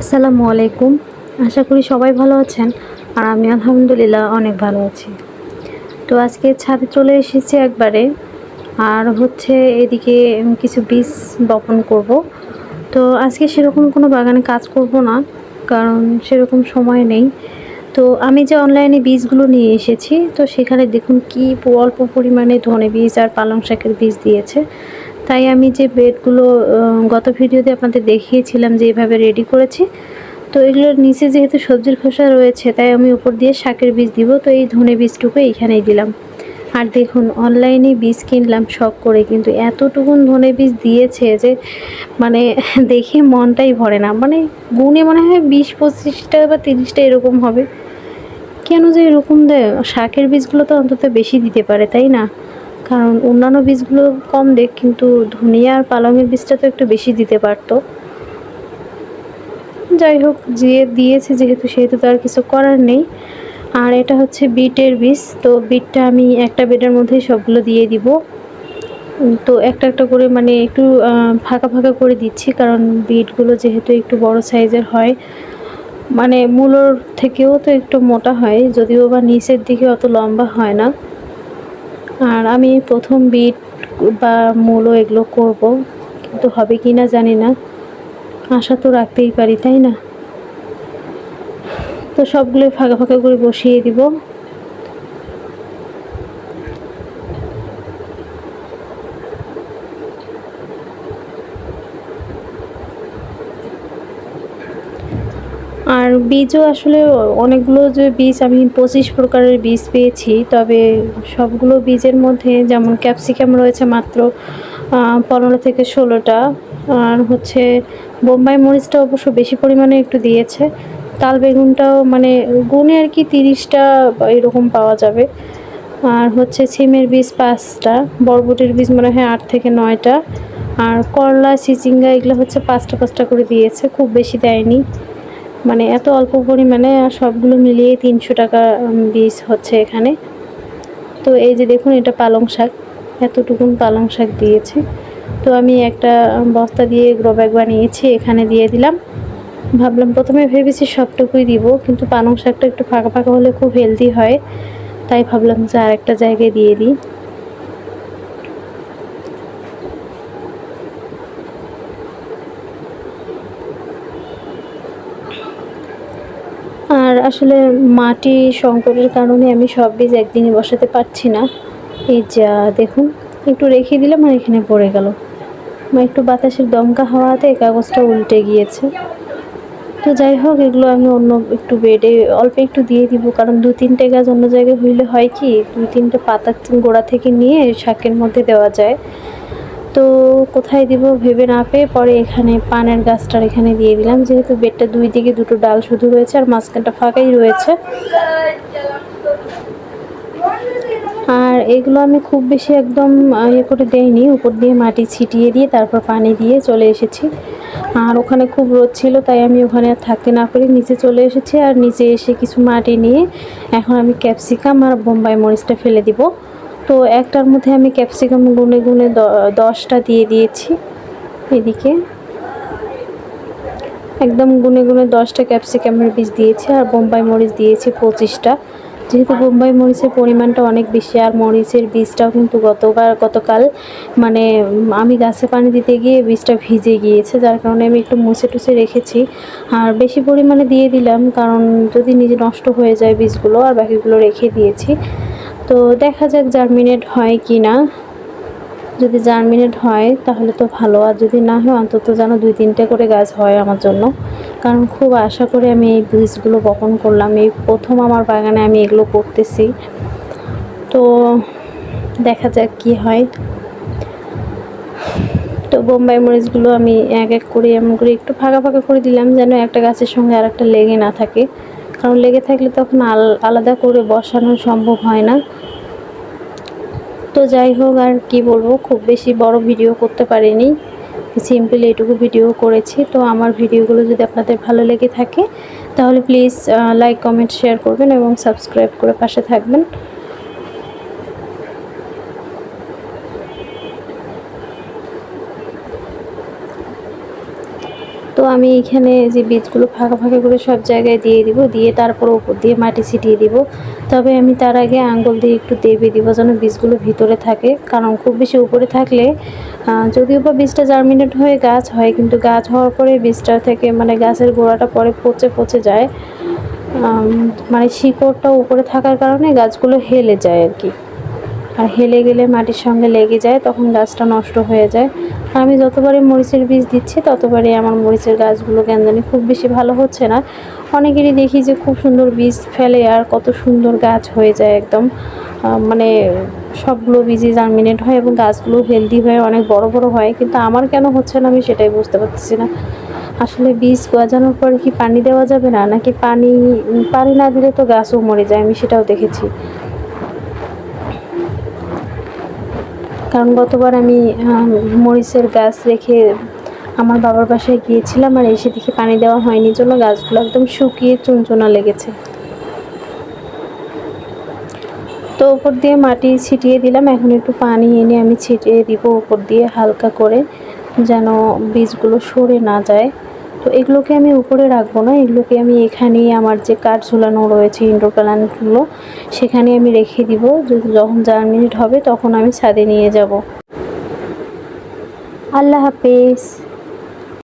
আসসালামু আলাইকুম। আশা করি সবাই ভালো আছেন আর আমি আলহামদুলিল্লাহ অনেক ভালো আছি। তো আজকে ছাদে চলে এসেছি একবারে। আর হচ্ছে এদিকে কিছু বীজ বপন করব। তো আজকে সেরকম কোনো বাগানে কাজ করব না, কারণ সেরকম সময় নেই। তো আমি যে অনলাইনে বীজগুলো নিয়ে এসেছি, তো সেখানে দেখুন কি অল্প পরিমাণে ধনে বীজ আর পালং শাকের বীজ দিয়েছে। তাই আমি যে বেডগুলো গত ভিডিওতে আপনাদের দেখিয়েছিলাম যে এইভাবে রেডি করেছি, তো এগুলোর নিচে যেহেতু সবজির খোসা রয়েছে, তাই আমি উপর দিয়ে শাকের বীজ দিব, তো এই ধনে বীজটুকু এইখানেই দিলাম। আর দেখুন অনলাইনে বীজ কিনলাম, শখ করে, কিন্তু এতটুকুন ধনে বীজ দিয়েছে যে মানে দেখে মনটাই ভরে না। মানে গুনে মনে হয় বিশ, পঁচিশটা বা তিরিশটা এরকম হবে। কেন যে এরকম দেয়? শাকের বীজগুলো তো অন্তত বেশি দিতে পারে, তাই না? কারণ অন্যান্য বীজগুলো কম দেখ, কিন্তু ধনিয়া আর পালংয়ের বীজটা তো একটু বেশি দিতে পারতো। যাই হোক, যে দিয়েছে যেহেতু, সেহেতু তো আর কিছু করার নেই। আর এটা হচ্ছে বিটের বীজ, তো বিটটা আমি একটা বেডের মধ্যেই সবগুলো দিয়ে দিব। তো একটা একটা করে মানে একটু ফাঁকা ফাঁকা করে দিচ্ছি, কারণ বিটগুলো যেহেতু একটু বড় সাইজের হয়। মানে মূলোর থেকেও তো একটু মোটা হয়, যদিও বা নিচের দিকে অত লম্বা হয় না। আর আমি প্রথম বিট বা মূলো এগুলো করব, কিন্তু হবে কি না জানি না। আশা তো রাখতেই পারি, তাই না? তো সবগুলো ফাঁকা ফাঁকা করে বসিয়ে দিব। আর বীজও আসলে অনেকগুলো যে বীজ, আমি পঁচিশ প্রকারের বীজ পেয়েছি, তবে সবগুলো বীজের মধ্যে যেমন ক্যাপসিকাম রয়েছে মাত্র পনেরো থেকে ষোলোটা, আর হচ্ছে বোম্বাই মরিচটা অবশ্য বেশি পরিমাণে একটু দিয়েছে, তাল বেগুনটাও মানে গুনে আর কি তিরিশটা এরকম পাওয়া যাবে, আর হচ্ছে সিমের বীজ পাঁচটা, বরবটির বীজ মনে হয় আট থেকে নয়টা, আর করলা চিচিঙ্গা এগুলো হচ্ছে পাঁচটা পাঁচটা করে দিয়েছে, খুব বেশি দেয়নি। মানে এত অল্প পরিমাণে সবগুলো মিলিয়ে তিনশো টাকা বীজ হচ্ছে এখানে। তো এই যে দেখুন, এটা পালং শাক। এতটুকুন পালং শাক দিয়েছে। তো আমি একটা বস্তা দিয়ে গ্রো ব্যাগ বানিয়েছি, এখানে দিয়ে দিলাম। ভাবলাম প্রথমে ভেবেছি সবটুকুই দিব, কিন্তু পালং শাকটা একটু ফাঁকা ফাঁকা হলে খুব হেলদি হয়। তাই ভাবলাম যে আর একটা জায়গায় দিয়ে দিই আর আসলে মাটি সংকটের কারণে আমি সব বীজ একদিনে বসাতে পারছি না। এই যা, দেখুন, একটু রেখে দিলাম আর এখানে পড়ে গেল। একটু বাতাসের দমকা হাওয়াতে কাগজটা উল্টে গিয়েছে। তো যাই হোক, এগুলো আমি অন্য একটু বেডে, অল্প একটু দিয়ে দিব, কারণ দু তিনটে গাছ অন্য জায়গায় হইলে হয় কি, দু তিনটে পাতা গোড়া থেকে নিয়ে শাকের মধ্যে দেওয়া যায়। তো কোথায় দিব ভেবে না পেয়ে পরে এখানে পানের গাছটার এখানে দিয়ে দিলাম। যেহেতু বেডটা দুই দিকে দুটো ডাল শুধু রয়েছে আর মাঝখানটা ফাঁকাই রয়েছে। আর এগুলো আমি খুব বেশি একদম ইয়ে করে দেইনি। উপর দিয়ে মাটি ছিটিয়ে দিয়ে তারপর পানি দিয়ে চলে এসেছি। আর ওখানে খুব রোদ ছিল, তাই আমি ওখানে আর থাকতে না পারি নিচে চলে এসেছি। আর নিচে এসে কিছু মাটি নিয়ে এখন আমি ক্যাপসিকাম আর বোম্বাই মরিচটা ফেলে দিব। তো একটার মধ্যে আমি ক্যাপসিকাম গুনে গুনে দশটা দিয়ে দিয়েছি এদিকে। একদম গুনে গুনে দশটা ক্যাপসিকামের বীজ দিয়েছি আর বোম্বাই মরিচ দিয়েছি পঁচিশটা। যেহেতু বোম্বাই মরিচের পরিমাণটা অনেক বেশি আর মরিচের বীজটাও কিন্তু গতবার, গতকাল মানে আমি গাছে পানি দিতে গিয়ে বীজটা ভিজে গিয়েছে, যার কারণে আমি একটু মুছে টুছে রেখেছি। আর বেশি পরিমাণে দিয়ে দিলাম, কারণ যদি নিজে নষ্ট হয়ে যায় বীজগুলো আর বাকিগুলো রেখে দিয়েছি তো দেখা যাক জার্মিনেট হয় কি না। যদি জার্মিনেট হয়, তাহলে তো ভালো। আর যদি না হয়, অন্তত যেন দুই তিনটে করে গাছ হয় আমার জন্য। কারণ খুব আশা করে আমি এই বীজগুলো বপন করলাম। এই প্রথম আমার বাগানে আমি এগুলো করতেছি। তো দেখা যাক কি হয়। তো বোম্বাই মরিচগুলো আমি এক এক করে এমন করে একটু ফাঁকা ফাঁকা করে দিলাম, যেন একটা গাছের সঙ্গে আর একটা লেগে না থাকে। কারণ লেগে থাকলে তখন আল- আলাদা করে বসানো সম্ভব হয় না। তো যাই হোক, আর কি বলব, খুব বেশি বড় ভিডিও করতে পারিনি। সিম্পল এইটুকু ভিডিও করেছি। তো আমার ভিডিওগুলো যদি আপনাদের ভালো লেগে থাকে, তাহলে প্লিজ লাইক কমেন্ট শেয়ার করবেন এবং সাবস্ক্রাইব করে পাশে থাকবেন। তো আমি এখানে যে বীজগুলো ফাঁকা ফাঁকা করে সব জায়গায় দিয়ে দিব, দিয়ে তারপর উপর দিয়ে মাটি ছিটিয়ে দিব। তবে আমি তার আগে আঙ্গুল দিয়ে একটু দেবে দিব যেন বীজগুলো ভিতরে থাকে, কারণ খুব বেশি উপরে থাকলে যদিও বা বীজটা জার্মিনেট হয়ে গাছ হয়, কিন্তু গাছ হওয়ার পরে বীজটা থেকে মানে গাছের গোড়াটা পরে পচে পচে যায়। মানে শিকড়টা উপরে থাকার কারণে গাছগুলো হেলে যায় আর কি। আর হেলে গেলে মাটির সঙ্গে লেগে যায়, তখন গাছটা নষ্ট হয়ে যায়। আমি যতবারই মরিচের বীজ দিচ্ছি, ততবারই আমার মরিচের গাছগুলো কেন খুব বেশি ভালো হচ্ছে না। অনেকেরই দেখি যে খুব সুন্দর বীজ ফেলে আর কত সুন্দর গাছ হয়ে যায় একদম। মানে সবগুলো বীজই জার্মিনেট হয় এবং গাছগুলো হেলদি হয়ে অনেক বড় বড় হয়, কিন্তু আমার কেন হচ্ছে না আমি সেটাই বুঝতে পারতেছি না। আসলে বীজ গজানোর পর কি পানি দেওয়া যাবে না, নাকি পানি পানি না দিলে তো গাছও মরে যায়, আমি সেটাও দেখেছি। কারণ গতবার আমি মরিচের গাছ রেখে আমার বাবার বাসায় গিয়েছিলাম আর এসে দেখে পানি দেওয়া হয়নি, জন্য গাছগুলো একদম শুকিয়ে চুনচুনা লেগেছে। তো ওপর দিয়ে মাটি ছিটিয়ে দিলাম, এখন একটু পানি এনে আমি ছিটিয়ে দিব ওপর দিয়ে হালকা করে, যেন বীজগুলো সরে না যায়। তো এগুলোকে আমি উপরে রাখব না, এগুলোকে আমি এখানেই আমার যে কাঠ ঝোলানো রয়েছে ইন্ডোর প্ল্যান্টগুলো, সেখানে আমি রেখে দিব। যখন মিনিট হবে, তখন আমি ছাদে নিয়ে যাব। আল্লাহ হাফেজ।